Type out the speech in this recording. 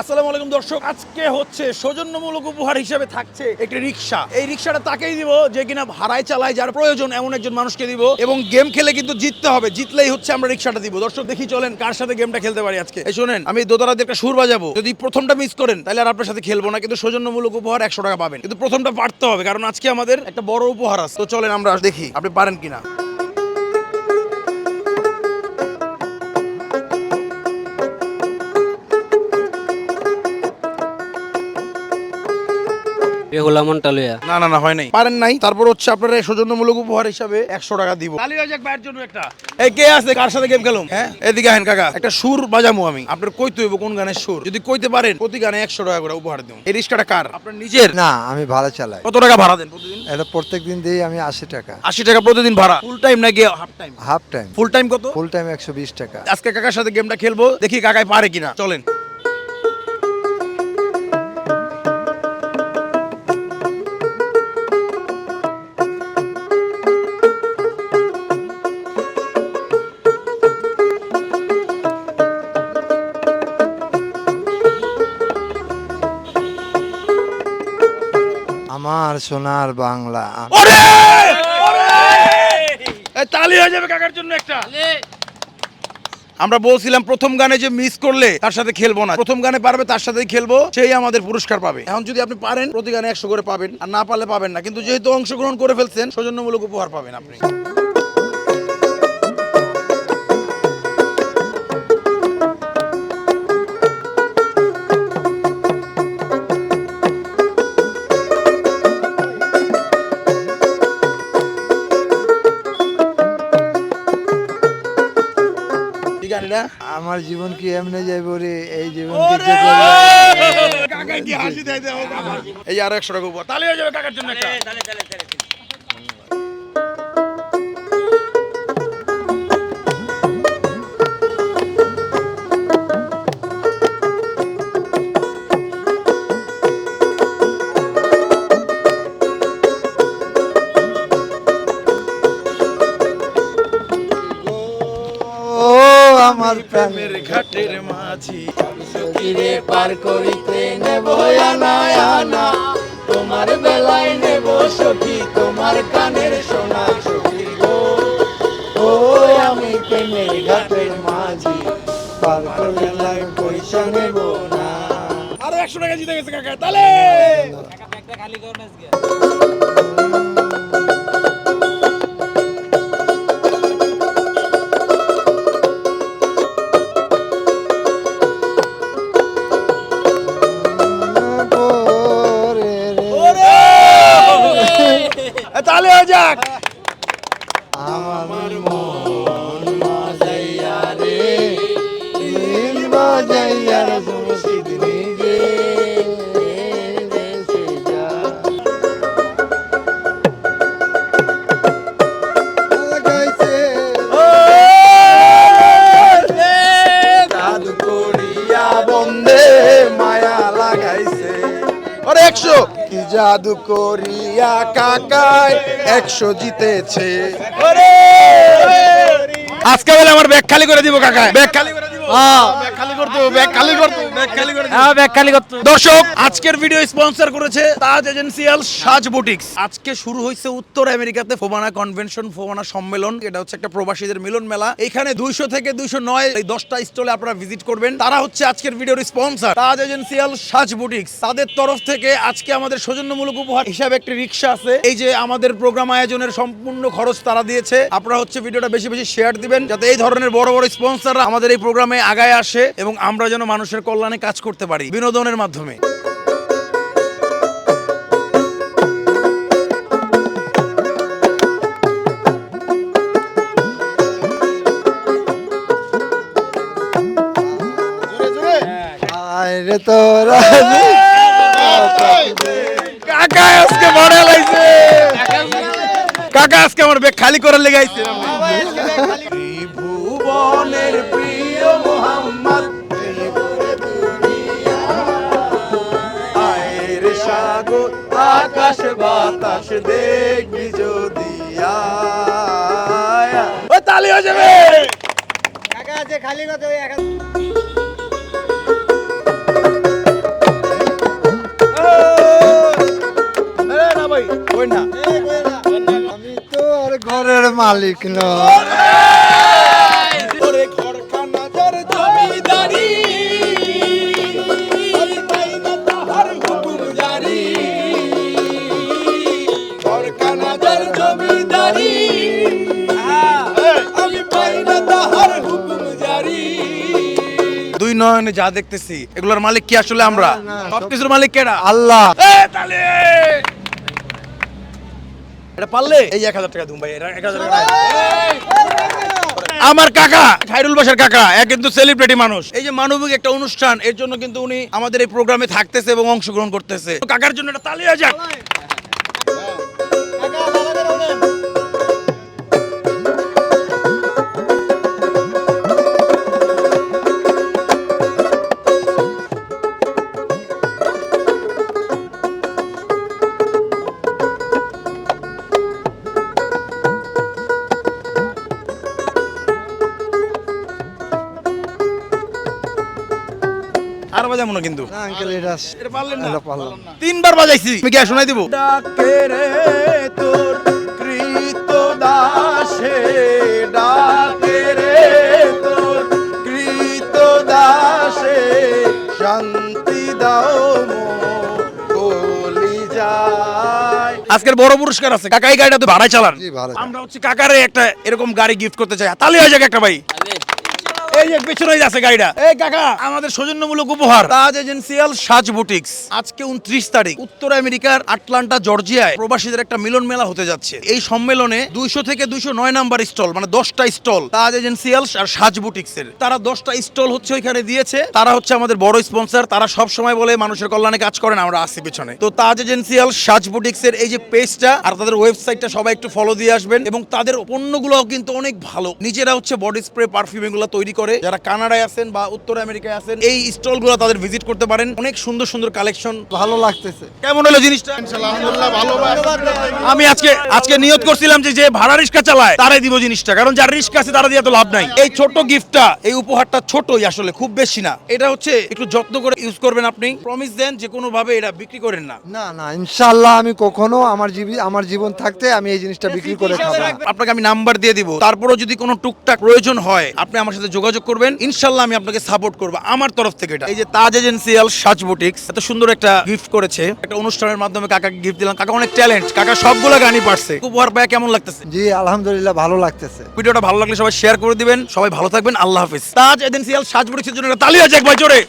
আসসালামু আলাইকুম দর্শক, আজকে হচ্ছে সৌজন্যমূলক উপহার হিসেবে থাকছে একটি রিক্সা এই রিক্সাটা তাকেই দিব যে কিনা ভাড়ায় চালায়, যার প্রয়োজন এমন একজন মানুষকে দিব এবং গেম খেলে কিন্তু জিততে হবে, জিতলেই হচ্ছে আমরা রিক্সাটা দিব। দর্শক, দেখি চলেন কার সাথে গেমটা খেলতে পারি আজকে। এই শোনেন, আমি দোতারা একটা সুর বাজাবো। যদি প্রথমটা মিস করেন, তাহলে আর আপনার সাথে খেলব না, কিন্তু সৌজন্যমূলক উপহার একশো টাকা পাবেন। কিন্তু প্রথমটা পারতে হবে, কারণ আজকে আমাদের একটা বড় উপহার আছে। তো চলেন আমরা দেখি, আপনি পারেন কিনা। বেহুলা মন্টালুয়া না না না হয় নাই। পারেন নাই তারপর হচ্ছে আপনারা সৌজন্যমূলক উপহার হিসাবে একশো টাকা দিব। তালি হয়ে যাক ভাইয়ের জন্য একটা। এই কে আছে? কার সাথে গেম খেলুম? হ্যাঁ। এদিকে আহেন কাকা। একটা সুর বাজামু আমি। আপনার কইতে হইব কোন গানের সুর? যদি কইতে পারেন প্রতি গানে একশো টাকা করে উপহার দিব। এই রিস্কাটা কার? আপনার নিজের? না আমি ভাড়া চালাই। কত টাকা ভাড়া দেন প্রতিদিন? এটা প্রত্যেক দিন দিই আমি আশি টাকা। আশি টাকা প্রতিদিন ভাড়া? ফুল টাইম নাকি half time half time full time কত? ফুল টাইম একশো বিশ টাকা। আজকে কাকার সাথে গেমটা খেলব দেখি কাকাই পারে কিনা। চলেন। আমার সোনার বাংলা। ওরে! ওরে! তালি হয়ে যাবে কাকার জন্য একটা। আমরা বলছিলাম প্রথম গানে যে মিস করলে তার সাথে খেলব না। প্রথম গানে পারবে তার সাথেই খেলব সেই আমাদের পুরস্কার পাবে। এখন যদি আপনি পারেন প্রতি গানে একশো করে পাবেন। আর না পারলে পাবেন না। কিন্তু যেহেতু অংশগ্রহণ করে ফেলছেন সৌজন্যমূলক উপহার পাবেন আপনি। আমার জীবন কি এমনি যাইব রে? এই জীবন। এই আর একশো টাকা তাহলে হয়ে যাবে কাকার জন্য প্রেমের মাঝি তীরে পার করিতে নেব আনা। তোমার বেলায় নেব সখী তোমার কানের সোনা সখী গো। ও আমি প্রেমের ঘাটের মাঝি পার করিলে পয়সা নেব না। আরও একশো টাকা জিতে গেছে কাকা তাহলে! পরে এ, তাহলে হয়ে যাক। আমার মন বাজাইয়া রে দিল রে কি জাদু করিয়া কাকায়? একশো জিতেছে। আজকে বলে আমার ব্যাগ খালি করে দিব কাকায়। ব্যাগ খালি করে হ্যাঁ। ব্যাগ খালি করতো দর্শক আজকের ভিডিও স্পন্সর করেছে তাজ এজেন্সিয়াল সাজ বুটিক্স আজকে শুরু হয়েছে উত্তর আমেরিকাতে ফোবানা কনভেনশন ফোবানা সম্মেলন। এটা হচ্ছে একটা প্রবাসীদের মিলন মেলা। এখানে দুইশো থেকে দুইশো নয় এই দশটা স্টলে আপনারা ভিজিট করবেন। তারা হচ্ছে আজকের ভিডিওর স্পন্সর তাজ এজেন্সিয়াল সাজ বুটিক্স তাদের তরফ থেকে আজকে আমাদের সৌজন্যমূলক উপহার হিসাবে একটি রিক্সা আছে। এই যে আমাদের প্রোগ্রাম আয়োজনের সম্পূর্ণ খরচ তারা দিয়েছে। আপনারা হচ্ছে ভিডিওটা বেশি বেশি শেয়ার দিবেন যাতে এই ধরনের বড় বড় স্পন্সররা আমাদের এই প্রোগ্রামে আগায় আসে এবং আমরা যেন মানুষের কল্যাণে কাজ করতে পারি বিনোদনের মাধ্যমে। তোরা কাকা আজকে বড় লাইছে। কাকা আজকে আমার ব্যাগ খালি করে লেগাইছে ত্রিভুবনের আকাশ বাতাস দেখবি যদি ও তালি হয়ে যাবে। কাকা আছে খালি কথা আমি তো ঘরের মালিক নয় দুই নয়নে যা দেখতেছি এগুলোর মালিক কি আসলে আমরা? না, সব কিছুর মালিক কেডা আল্লাহ। এটা পারলে? এই এক হাজার টাকা ভাই এক হাজার টাকা আমার কাকা খাইরুল বাসার কাকা কিন্তু সেলিব্রিটি মানুষ। এই যে মানবিক একটা অনুষ্ঠান এর জন্য কিন্তু উনি আমাদের এই প্রোগ্রামে থাকতেছে এবং অংশগ্রহণ করতেছে। কাকার জন্য একটা তালিয়া যাক। না কিন্তু। না আঙ্কেল এটা এটা পারলেন না। পারলাম তিনবার বাজাইছি তুমি কি আর শোনাই দিব? ডাকে রে তোর কৃত দাসে ডাকে রে তোর কৃত দাসে শান্তি দাও আজকের বড় পুরস্কার আছে কাকা এই গাড়িটা তো ভাড়ায় চালান। আমরা হচ্ছে কাকারে একটা এরকম গাড়ি গিফট করতে চাই। তালি হয়ে যাক একটা ভাই। এই যে আছে গাড়িটা। এই কাকা। আমাদের সৌজন্যমূলক উপহার। তাজ এজেন্সিয়াল সাজ বুটিক্স। আজকে উনত্রিশ তারিখ। উত্তর আমেরিকার আটলান্টা জর্জিয়ায় প্রবাসীদের একটা মিলন মেলা হতে যাচ্ছে। এই সম্মেলনে দুইশো থেকে দুইশো নয় নাম্বার স্টল মানে দশটা স্টল তাজ এজেন্সিয়াল আর সাজ বুটিক্স এর তারা দশটা স্টল হচ্ছে ওইখানে দিয়েছে। তারা হচ্ছে আমাদের বড় স্পন্সর। তারা সব সময় বলে মানুষের কল্যাণে কাজ করেন আমরা আসি পিছনে। তো তাজ এজেন্সিয়াল সাজ বুটিক্স এর এই যে পেজটা আর তাদের ওয়েবসাইটটা সবাই একটু ফলো দিয়ে আসবেন। এবং তাদের পণ্যগুলো কিন্তু অনেক ভালো। নিজেরা হচ্ছে বডি স্প্রে পারফিউম এগুলো তৈরি করে যারা কানাডায় আছেন বা উত্তর আমেরিকায় আছেন এই স্টলগুলো তাদের ভিজিট করতে পারেন। অনেক সুন্দর সুন্দর কালেকশন ভালো লাগতেছে। কেমন হলো জিনিসটা? আমি আজকে আজকে নিয়ত করছিলাম যে যে ভাড়া রিক্সা চালায় তারাই দিব জিনিসটা। কারণ যার রিক্সা আছে তারা দিয়ে তো লাভ নাই। এই ছোট গিফটটা এই উপহারটা ছোটই আসলে খুব বেশি না। এটা হচ্ছে একটু যত্ন করে ইউজ করবেন আপনি। প্রমিস দেন যে কোনো ভাবে এটা বিক্রি করেন না। না না ইনশাআল্লাহ আমি কখনো আমার জীবী আমার জীবন থাকতে আমি এই জিনিসটা বিক্রি করে খাব আপনাকে আমি নাম্বার দিয়ে দিব। তারপরও যদি কোনো টুকটাক প্রয়োজন হয় আপনি আমার সাথে যোগাযোগ করবেন। ইনশাল্লাহ আমি আপনাকে সাপোর্ট করব। আমার তরফ থেকে এটা। এই যে তাজ এজেন্সিয়াল সাজ বুটিক্স এত সুন্দর একটা গিফট করেছে। একটা অনুষ্ঠানের মাধ্যমে কাকাকে গিফট দিলাম। কাকা অনেক ট্যালেন্ট কাকা সবগুলো গানই পারছে। উপহার পায় কেমন লাগতেছে? জি আলহামদুলিল্লাহ ভালো লাগতেছে। ভিডিওটা ভালো লাগলে সবাই শেয়ার করে দিবেন। সবাই ভালো থাকবেন। আল্লাহ হাফিজ। তাজ এজেন্সিয়াল সাজ বুটিক্সের জন্য একটা তালি আছে একবার জোরে।